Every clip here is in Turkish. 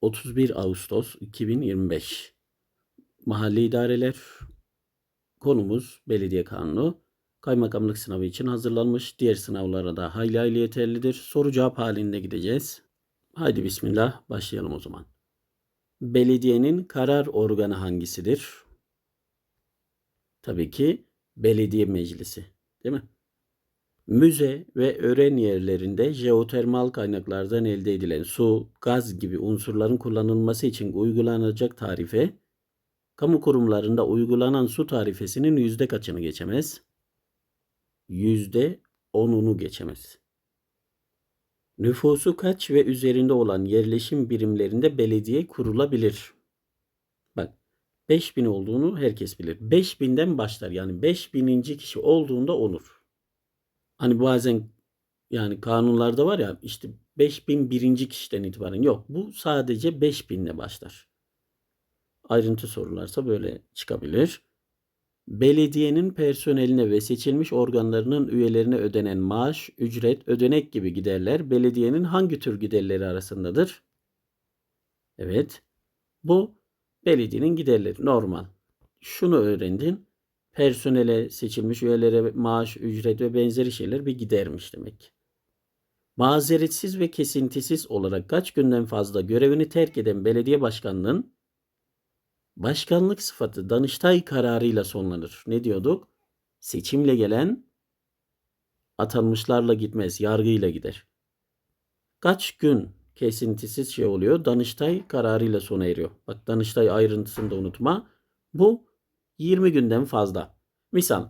31 Ağustos 2025 Mahalli idareler konumuz belediye kanunu. Kaymakamlık sınavı için hazırlanmış. Diğer sınavlara da hayli hayli yeterlidir. Soru cevap halinde gideceğiz. Haydi bismillah başlayalım o zaman. Belediyenin karar organı hangisidir? Tabii ki belediye meclisi, değil mi? Müze ve öğren yerlerinde jeotermal kaynaklardan elde edilen su, gaz gibi unsurların kullanılması için uygulanacak tarife, kamu kurumlarında uygulanan su tarifesinin yüzde kaçını geçemez? Yüzde onunu geçemez. Nüfusu kaç ve üzerinde olan yerleşim birimlerinde belediye kurulabilir? Bak 5000 olduğunu herkes bilir. 5000'den başlar yani 5000. kişi olduğunda olur. Hani bazen yani kanunlarda var ya işte 5001. kişiden itibaren yok. Bu sadece 5000 ile başlar. Ayrıntı sorularsa böyle çıkabilir. Belediyenin personeline ve seçilmiş organlarının üyelerine ödenen maaş, ücret, ödenek gibi giderler belediyenin hangi tür giderleri arasındadır? Evet. Bu belediyenin giderleri normal. Şunu öğrendin. Personele, seçilmiş üyelere maaş, ücret ve benzeri şeyler bir gidermiş demek. Mazeretsiz ve kesintisiz olarak kaç günden fazla görevini terk eden belediye başkanının başkanlık sıfatı Danıştay kararıyla sonlanır. Ne diyorduk? Seçimle gelen atanmışlarla gitmez, yargıyla gider. Kaç gün kesintisiz şey oluyor? Danıştay kararıyla sona eriyor. Bak Danıştay ayrıntısını da unutma. Bu 20 günden fazla. Misal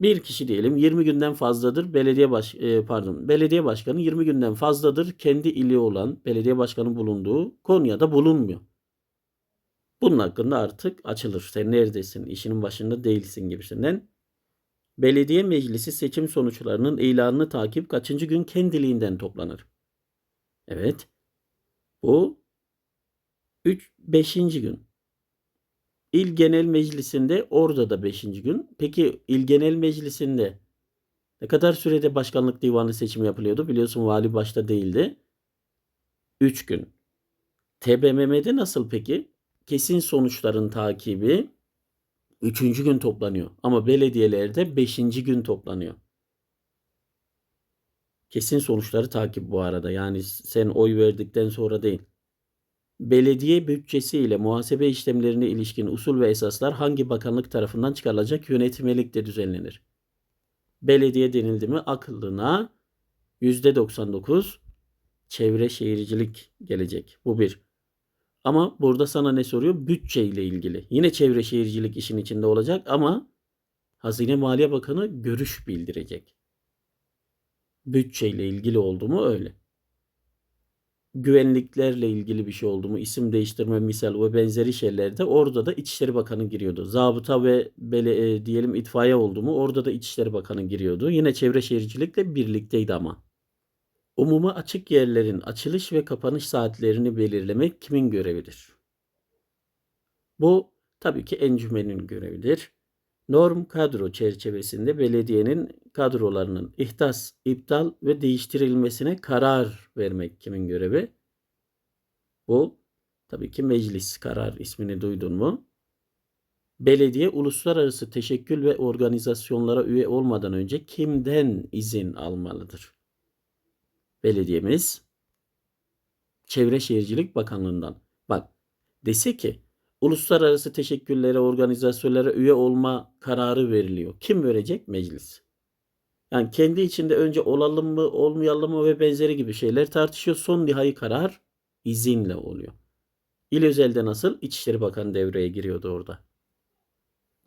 bir kişi diyelim 20 günden fazladır belediye baş e, pardon belediye başkanı 20 günden fazladır kendi ili olan belediye başkanı bulunduğu Konya'da bulunmuyor. Bunun hakkında artık açılır. Sen neredesin? İşinin başında değilsin gibisinden. Belediye meclisi seçim sonuçlarının ilanını takip kaçıncı gün kendiliğinden toplanır? Evet. Bu 3 5. gün. İl Genel Meclisi'nde orada da 5. gün. Peki İl Genel Meclisi'nde ne kadar sürede başkanlık divanı seçimi yapılıyordu? Biliyorsun vali başta değildi. 3 gün. TBMM'de nasıl peki? Kesin sonuçların takibi 3. gün toplanıyor. Ama belediyelerde 5. gün toplanıyor. Kesin sonuçları takip bu arada. Yani sen oy verdikten sonra değil. Belediye bütçesi ile muhasebe işlemlerine ilişkin usul ve esaslar hangi bakanlık tarafından çıkarılacak yönetmelikte düzenlenir? Belediye denildi mi aklına %99 çevre şehircilik gelecek. Bu bir. Ama burada sana ne soruyor? Bütçe ile ilgili. Yine çevre şehircilik işin içinde olacak ama Hazine Maliye Bakanı görüş bildirecek. Bütçe ile ilgili oldu mu öyle güvenliklerle ilgili bir şey oldu mu, isim değiştirme misal ve benzeri şeylerde orada da İçişleri Bakanı giriyordu. Zabıta ve bele, e, diyelim itfaiye oldu mu orada da İçişleri Bakanı giriyordu. Yine çevre şehircilikle birlikteydi ama. Umuma açık yerlerin açılış ve kapanış saatlerini belirlemek kimin görevidir? Bu tabii ki encümenin görevidir. Norm kadro çerçevesinde belediyenin kadrolarının ihtas, iptal ve değiştirilmesine karar vermek kimin görevi? Bu tabii ki meclis karar ismini duydun mu? Belediye uluslararası teşekkül ve organizasyonlara üye olmadan önce kimden izin almalıdır? Belediyemiz Çevre Şehircilik Bakanlığı'ndan. Bak dese ki uluslararası teşekküllere, organizasyonlara üye olma kararı veriliyor. Kim verecek? Meclis. Yani kendi içinde önce olalım mı, olmayalım mı ve benzeri gibi şeyler tartışıyor. Son nihai karar izinle oluyor. İl özelde nasıl? İçişleri Bakanı devreye giriyordu orada.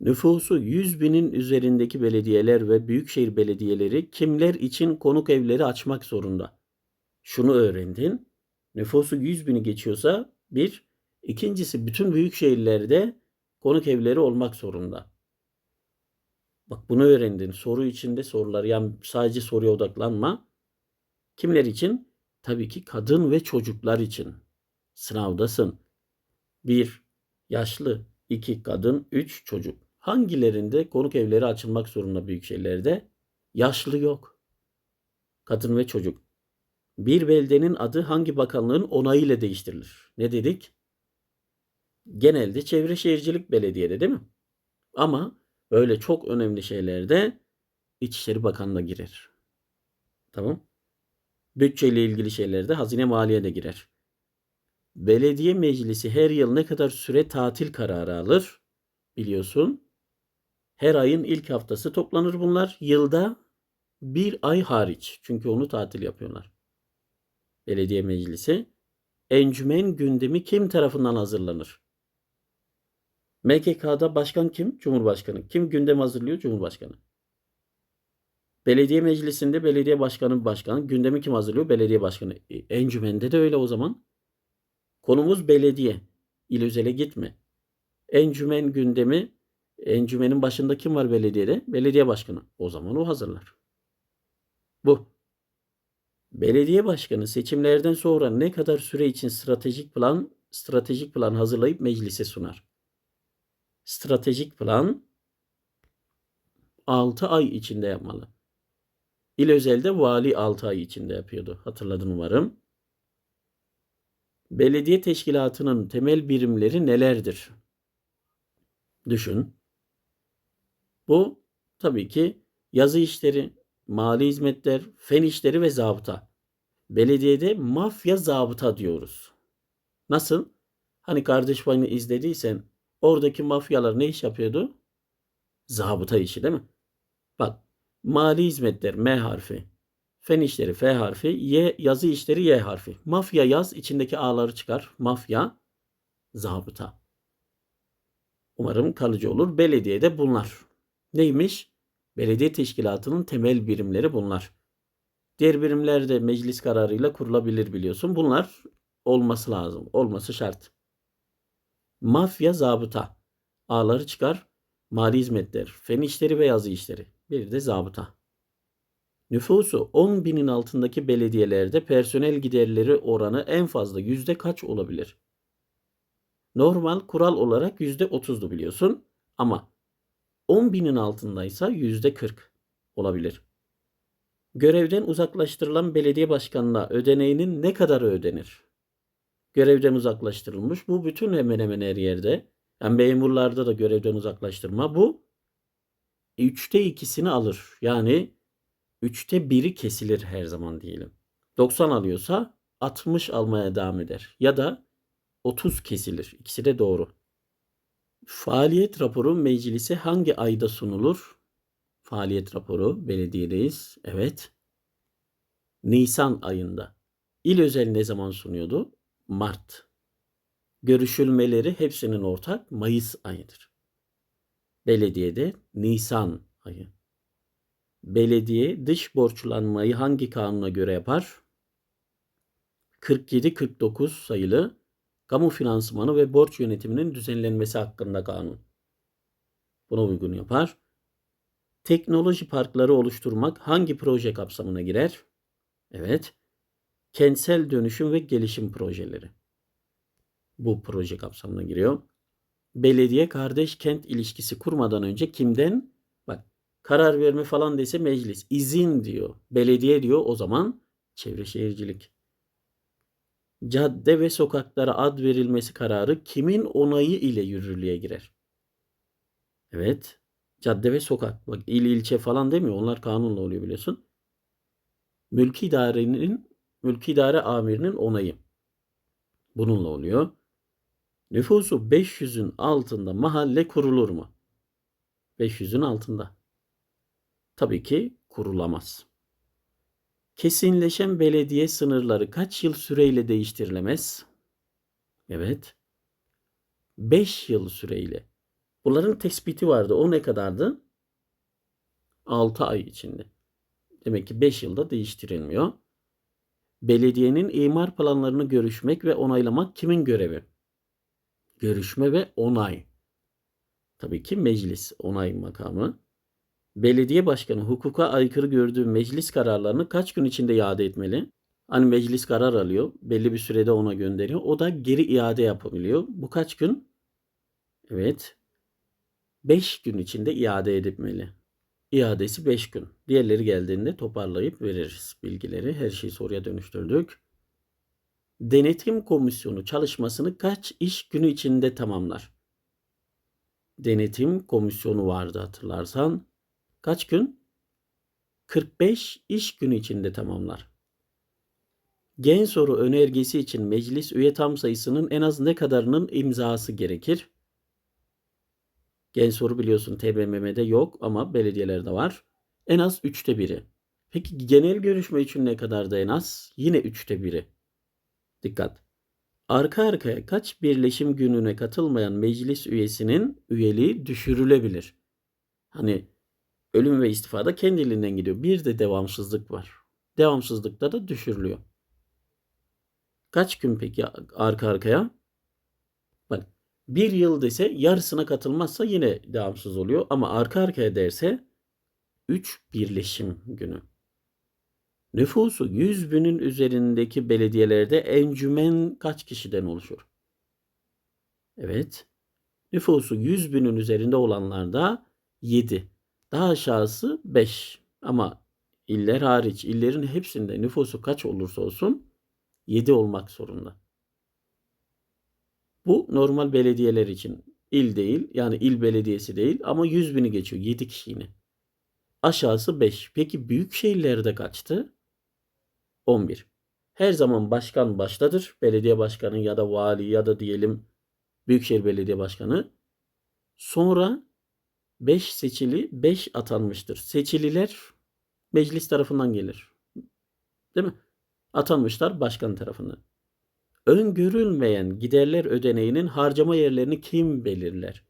Nüfusu 100 binin üzerindeki belediyeler ve büyükşehir belediyeleri kimler için konuk evleri açmak zorunda? Şunu öğrendin. Nüfusu 100 bini geçiyorsa bir İkincisi bütün büyük şehirlerde konuk evleri olmak zorunda. Bak bunu öğrendin. Soru içinde sorular. Yani sadece soruya odaklanma. Kimler için? Tabii ki kadın ve çocuklar için. Sınavdasın. Bir, yaşlı. iki kadın. Üç, çocuk. Hangilerinde konuk evleri açılmak zorunda büyük şehirlerde? Yaşlı yok. Kadın ve çocuk. Bir beldenin adı hangi bakanlığın onayıyla değiştirilir? Ne dedik? Genelde Çevre Şehircilik Belediye'de değil mi? Ama böyle çok önemli şeylerde İçişleri Bakanlığı girer. Tamam. Bütçeyle ilgili şeylerde Hazine Maliye de girer. Belediye meclisi her yıl ne kadar süre tatil kararı alır? Biliyorsun. Her ayın ilk haftası toplanır bunlar. Yılda bir ay hariç. Çünkü onu tatil yapıyorlar. Belediye meclisi. Encümen gündemi kim tarafından hazırlanır? MKK'da başkan kim? Cumhurbaşkanı. Kim gündem hazırlıyor? Cumhurbaşkanı. Belediye meclisinde belediye başkanı başkan. Gündemi kim hazırlıyor? Belediye başkanı. E, encümende de öyle o zaman. Konumuz belediye. İl özele gitme. Encümen gündemi encümenin başında kim var belediyede? Belediye başkanı. O zaman o hazırlar. Bu. Belediye başkanı seçimlerden sonra ne kadar süre için stratejik plan stratejik plan hazırlayıp meclise sunar. Stratejik plan 6 ay içinde yapmalı. İl özelde vali 6 ay içinde yapıyordu. Hatırladın umarım. Belediye teşkilatının temel birimleri nelerdir? Düşün. Bu tabii ki yazı işleri, mali hizmetler, fen işleri ve zabıta. Belediyede mafya zabıta diyoruz. Nasıl? Hani kardeş payını izlediysen oradaki mafyalar ne iş yapıyordu? Zabıta işi değil mi? Bak mali hizmetler M harfi, fen işleri F harfi, Y yazı işleri Y harfi. Mafya yaz içindeki A'ları çıkar. Mafya zabıta. Umarım kalıcı olur. Belediyede bunlar. Neymiş? Belediye teşkilatının temel birimleri bunlar. Diğer birimler de meclis kararıyla kurulabilir biliyorsun. Bunlar olması lazım. Olması şart. Mafya zabıta. A'ları çıkar. Mali hizmetler, fen işleri ve yazı işleri. Bir de zabıta. Nüfusu 10 binin altındaki belediyelerde personel giderleri oranı en fazla yüzde kaç olabilir? Normal kural olarak yüzde 30'du biliyorsun. Ama 10 binin altındaysa yüzde 40 olabilir. Görevden uzaklaştırılan belediye başkanına ödeneğinin ne kadarı ödenir? Görevden uzaklaştırılmış. Bu bütün hemen hemen her yerde. Yani memurlarda da görevden uzaklaştırma. Bu üçte ikisini alır. Yani üçte biri kesilir her zaman diyelim. 90 alıyorsa 60 almaya devam eder. Ya da 30 kesilir. İkisi de doğru. Faaliyet raporu meclise hangi ayda sunulur? Faaliyet raporu belediyedeyiz. Evet. Nisan ayında. İl özel ne zaman sunuyordu? Mart. Görüşülmeleri hepsinin ortak Mayıs ayıdır. Belediyede Nisan ayı. Belediye dış borçlanmayı hangi kanuna göre yapar? 47-49 sayılı Kamu Finansmanı ve Borç Yönetiminin Düzenlenmesi hakkında kanun. Buna uygun yapar. Teknoloji parkları oluşturmak hangi proje kapsamına girer? Evet. Kentsel dönüşüm ve gelişim projeleri. Bu proje kapsamına giriyor. Belediye kardeş kent ilişkisi kurmadan önce kimden? Bak karar verme falan dese meclis. izin diyor. Belediye diyor o zaman çevre şehircilik. Cadde ve sokaklara ad verilmesi kararı kimin onayı ile yürürlüğe girer? Evet. Cadde ve sokak. Bak il ilçe falan demiyor. Onlar kanunla oluyor biliyorsun. Mülki idarenin mülki idare amirinin onayı. Bununla oluyor. Nüfusu 500'ün altında mahalle kurulur mu? 500'ün altında. Tabii ki kurulamaz. Kesinleşen belediye sınırları kaç yıl süreyle değiştirilemez? Evet. 5 yıl süreyle. Bunların tespiti vardı. O ne kadardı? 6 ay içinde. Demek ki 5 yılda değiştirilmiyor. Belediyenin imar planlarını görüşmek ve onaylamak kimin görevi? Görüşme ve onay. Tabii ki meclis onay makamı. Belediye başkanı hukuka aykırı gördüğü meclis kararlarını kaç gün içinde iade etmeli? Hani meclis karar alıyor, belli bir sürede ona gönderiyor. O da geri iade yapabiliyor. Bu kaç gün? Evet. 5 gün içinde iade etmeli. İadesi 5 gün. Diğerleri geldiğinde toparlayıp veririz bilgileri. Her şeyi soruya dönüştürdük. Denetim komisyonu çalışmasını kaç iş günü içinde tamamlar? Denetim komisyonu vardı hatırlarsan. Kaç gün? 45 iş günü içinde tamamlar. Gen soru önergesi için meclis üye tam sayısının en az ne kadarının imzası gerekir? Gen soru biliyorsun TBMM'de yok ama belediyelerde var. En az üçte biri. Peki genel görüşme için ne kadar da en az? Yine üçte biri. Dikkat. Arka arkaya kaç birleşim gününe katılmayan meclis üyesinin üyeliği düşürülebilir? Hani ölüm ve istifada kendiliğinden gidiyor. Bir de devamsızlık var. Devamsızlıkta da düşürülüyor. Kaç gün peki arka arkaya? Bir yıl dese yarısına katılmazsa yine devamsız oluyor. Ama arka arkaya derse 3 birleşim günü. Nüfusu 100 binin üzerindeki belediyelerde encümen kaç kişiden oluşur? Evet. Nüfusu 100 binin üzerinde olanlarda 7. Daha aşağısı 5. Ama iller hariç illerin hepsinde nüfusu kaç olursa olsun 7 olmak zorunda. Bu normal belediyeler için il değil yani il belediyesi değil ama 100 bini geçiyor 7 kişi. Aşağısı 5. Peki büyük şehirlerde kaçtı? 11. Her zaman başkan baştadır. Belediye başkanı ya da vali ya da diyelim Büyükşehir Belediye Başkanı. Sonra 5 seçili 5 atanmıştır. Seçililer meclis tarafından gelir. Değil mi? Atanmışlar başkan tarafından. Öngörülmeyen giderler ödeneğinin harcama yerlerini kim belirler?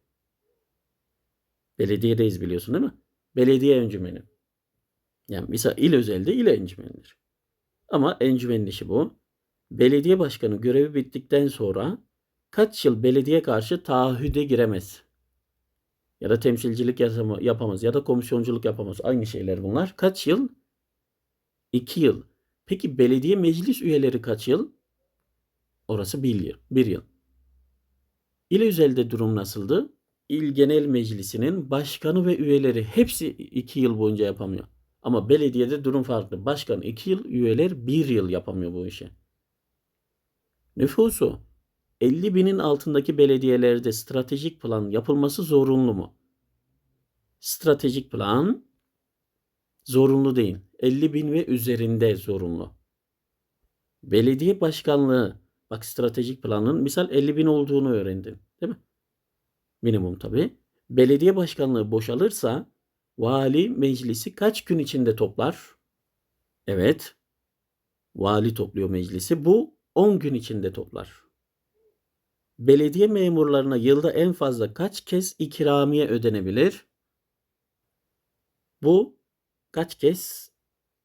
Belediyedeyiz biliyorsun değil mi? Belediye encümeni. Yani mesela il özelde il encümenidir. Ama encümenin işi bu. Belediye başkanı görevi bittikten sonra kaç yıl belediye karşı taahhüde giremez. Ya da temsilcilik yapamaz ya da komisyonculuk yapamaz. Aynı şeyler bunlar. Kaç yıl? İki yıl. Peki belediye meclis üyeleri kaç yıl? Orası bir yıl. Bir yıl. İl özelde durum nasıldı? İl Genel Meclisi'nin başkanı ve üyeleri hepsi iki yıl boyunca yapamıyor. Ama belediyede durum farklı. Başkan 2 yıl, üyeler 1 yıl yapamıyor bu işi. Nüfusu 50 binin altındaki belediyelerde stratejik plan yapılması zorunlu mu? Stratejik plan zorunlu değil. 50 bin ve üzerinde zorunlu. Belediye başkanlığı bak stratejik planın misal 50 bin olduğunu öğrendin değil mi? Minimum tabii. Belediye başkanlığı boşalırsa Vali meclisi kaç gün içinde toplar? Evet. Vali topluyor meclisi. Bu 10 gün içinde toplar. Belediye memurlarına yılda en fazla kaç kez ikramiye ödenebilir? Bu kaç kez?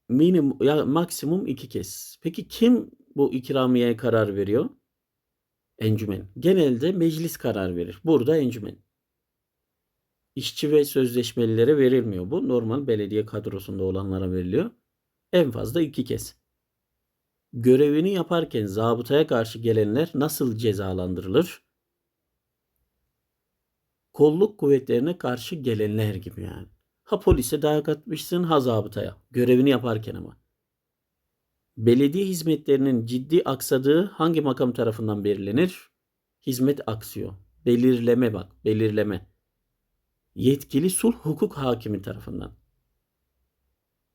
Minimum ya maksimum iki kez. Peki kim bu ikramiyeye karar veriyor? Encümen. Genelde meclis karar verir. Burada encümen işçi ve sözleşmelilere verilmiyor bu. Normal belediye kadrosunda olanlara veriliyor. En fazla iki kez. Görevini yaparken zabıtaya karşı gelenler nasıl cezalandırılır? Kolluk kuvvetlerine karşı gelenler gibi yani. Ha polise dayak atmışsın ha zabıtaya. Görevini yaparken ama. Belediye hizmetlerinin ciddi aksadığı hangi makam tarafından belirlenir? Hizmet aksıyor. Belirleme bak, belirleme yetkili sulh hukuk hakimi tarafından.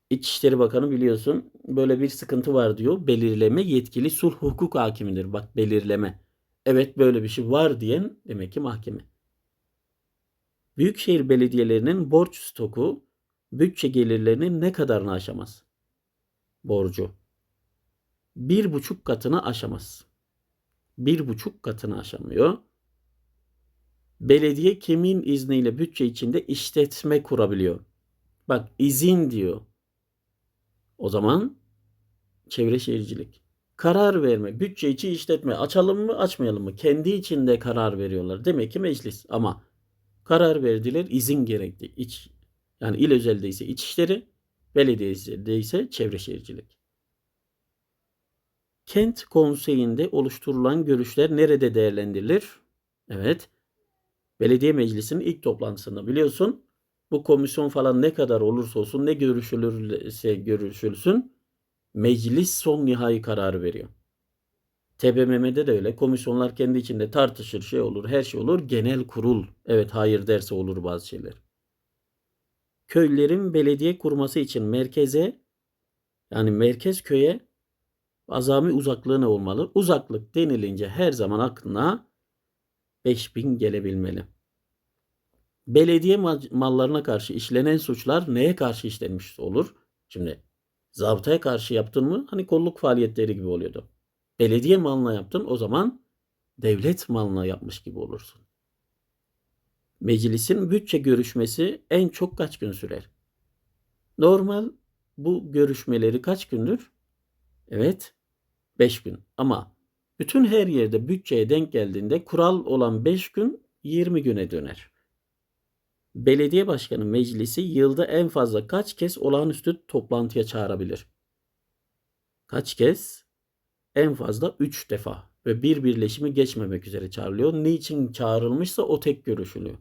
İçişleri Bakanı biliyorsun böyle bir sıkıntı var diyor. Belirleme yetkili sulh hukuk hakimidir. Bak belirleme. Evet böyle bir şey var diyen demek ki mahkeme. Büyükşehir belediyelerinin borç stoku bütçe gelirlerinin ne kadarını aşamaz? Borcu. Bir buçuk katını aşamaz. Bir buçuk katını aşamıyor. Belediye kimin izniyle bütçe içinde işletme kurabiliyor? Bak izin diyor. O zaman çevre şehircilik. Karar verme, bütçe içi işletme açalım mı açmayalım mı? Kendi içinde karar veriyorlar. Demek ki meclis ama karar verdiler izin gerekti. İç, yani il özelde ise içişleri, belediyede ise çevre şehircilik. Kent konseyinde oluşturulan görüşler nerede değerlendirilir? Evet, Belediye Meclisi'nin ilk toplantısında biliyorsun Bu komisyon falan ne kadar olursa olsun ne görüşülürse görüşülsün meclis son nihai kararı veriyor. TBMM'de de öyle. Komisyonlar kendi içinde tartışır, şey olur, her şey olur. Genel kurul evet hayır derse olur bazı şeyler. Köylerin belediye kurması için merkeze yani merkez köye azami uzaklığı ne olmalı? Uzaklık denilince her zaman aklına 5000 gelebilmeli. Belediye mallarına karşı işlenen suçlar neye karşı işlenmiş olur? Şimdi zabıtaya karşı yaptın mı hani kolluk faaliyetleri gibi oluyordu. Belediye malına yaptın o zaman devlet malına yapmış gibi olursun. Meclisin bütçe görüşmesi en çok kaç gün sürer? Normal bu görüşmeleri kaç gündür? Evet 5 gün ama bütün her yerde bütçeye denk geldiğinde kural olan 5 gün 20 güne döner. Belediye başkanı meclisi yılda en fazla kaç kez olağanüstü toplantıya çağırabilir? Kaç kez? En fazla 3 defa ve bir birleşimi geçmemek üzere çağrılıyor. Niçin çağrılmışsa o tek görüşülüyor.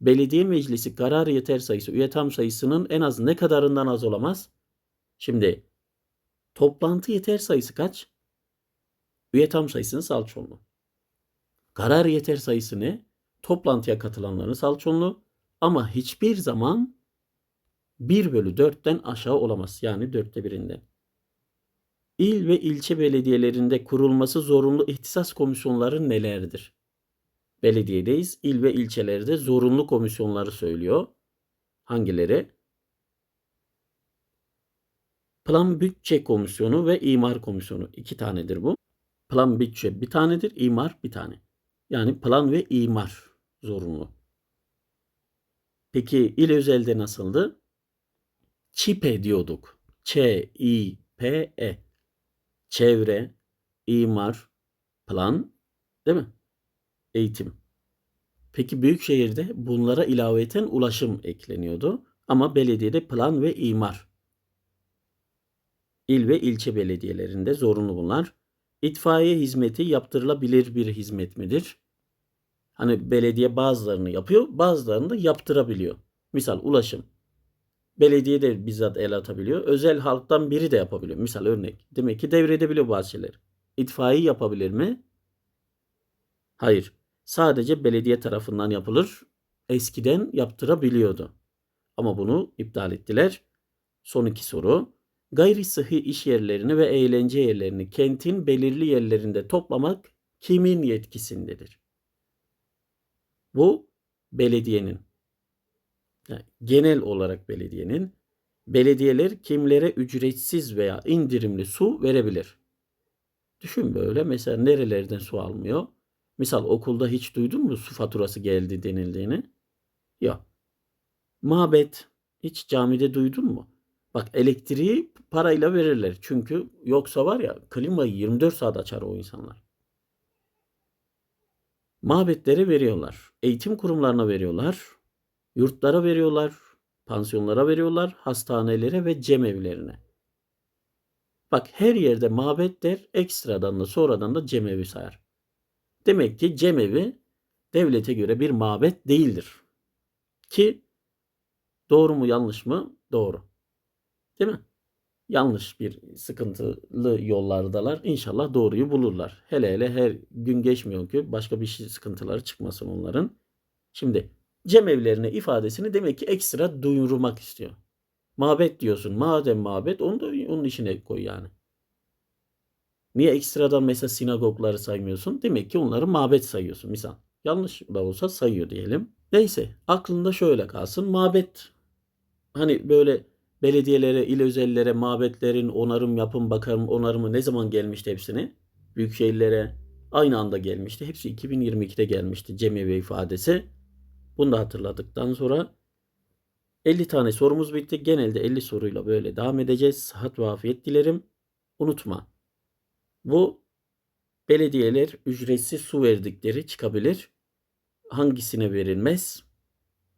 Belediye meclisi karar yeter sayısı üye tam sayısının en az ne kadarından az olamaz? Şimdi toplantı yeter sayısı kaç? Üye tam sayısının salçonlu. Karar yeter sayısı ne? Toplantıya katılanların salçonlu ama hiçbir zaman 1 bölü 4'ten aşağı olamaz. Yani dörtte birinden. İl ve ilçe belediyelerinde kurulması zorunlu ihtisas komisyonları nelerdir? Belediyedeyiz. İl ve ilçelerde zorunlu komisyonları söylüyor. Hangileri? Plan Bütçe Komisyonu ve İmar Komisyonu. iki tanedir bu. Plan bütçe bir tanedir, imar bir tane. Yani plan ve imar zorunlu. Peki il özelde nasıldı? ÇİPE diyorduk. Ç-İ-P-E. Çevre, imar, plan, değil mi? Eğitim. Peki büyük şehirde bunlara ilaveten ulaşım ekleniyordu. Ama belediyede plan ve imar. İl ve ilçe belediyelerinde zorunlu bunlar. İtfaiye hizmeti yaptırılabilir bir hizmet midir? Hani belediye bazılarını yapıyor, bazılarını da yaptırabiliyor. Misal ulaşım. Belediye de bizzat el atabiliyor. Özel halktan biri de yapabiliyor. Misal örnek. Demek ki devredebiliyor bazı şeyler. İtfaiye yapabilir mi? Hayır. Sadece belediye tarafından yapılır. Eskiden yaptırabiliyordu. Ama bunu iptal ettiler. Son iki soru. Gayri sıhhi iş yerlerini ve eğlence yerlerini kentin belirli yerlerinde toplamak kimin yetkisindedir? Bu belediyenin. Yani genel olarak belediyenin. Belediyeler kimlere ücretsiz veya indirimli su verebilir? Düşün böyle mesela nerelerden su almıyor? Misal okulda hiç duydun mu su faturası geldi denildiğini? Yok. Mabet hiç camide duydun mu? Bak elektriği parayla verirler. Çünkü yoksa var ya klimayı 24 saat açar o insanlar. Mabetlere veriyorlar. Eğitim kurumlarına veriyorlar. Yurtlara veriyorlar. Pansiyonlara veriyorlar. Hastanelere ve cemevlerine. Bak her yerde mabet der ekstradan da sonradan da cemevi sayar. Demek ki cemevi devlete göre bir mabet değildir. Ki doğru mu yanlış mı? Doğru. Değil mi? Yanlış bir sıkıntılı yollardalar. İnşallah doğruyu bulurlar. Hele hele her gün geçmiyor ki başka bir şey sıkıntıları çıkmasın onların. Şimdi cemevlerine ifadesini demek ki ekstra duyurmak istiyor. Mabet diyorsun. Madem mabet onu da onun içine koy yani. Niye ekstradan mesela sinagogları saymıyorsun? Demek ki onları mabet sayıyorsun. Misal yanlış da olsa sayıyor diyelim. Neyse aklında şöyle kalsın. Mabet hani böyle belediyelere, il özellere, mabetlerin onarım, yapım, bakarım, onarımı ne zaman gelmişti hepsini? Büyük şehirlere aynı anda gelmişti. Hepsi 2022'de gelmişti cemevi ifadesi. Bunu da hatırladıktan sonra 50 tane sorumuz bitti. Genelde 50 soruyla böyle devam edeceğiz. Sıhhat ve afiyet dilerim. Unutma. Bu belediyeler ücretsiz su verdikleri çıkabilir. Hangisine verilmez?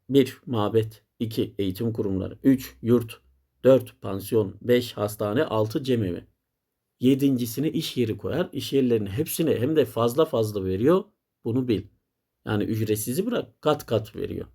1. Mabet 2. Eğitim kurumları 3. Yurt 4. Pansiyon 5. Hastane 6. Cemevi. Yedincisini iş yeri koyar. İş yerlerinin hepsine hem de fazla fazla veriyor. Bunu bil. Yani ücretsizi bırak kat kat veriyor.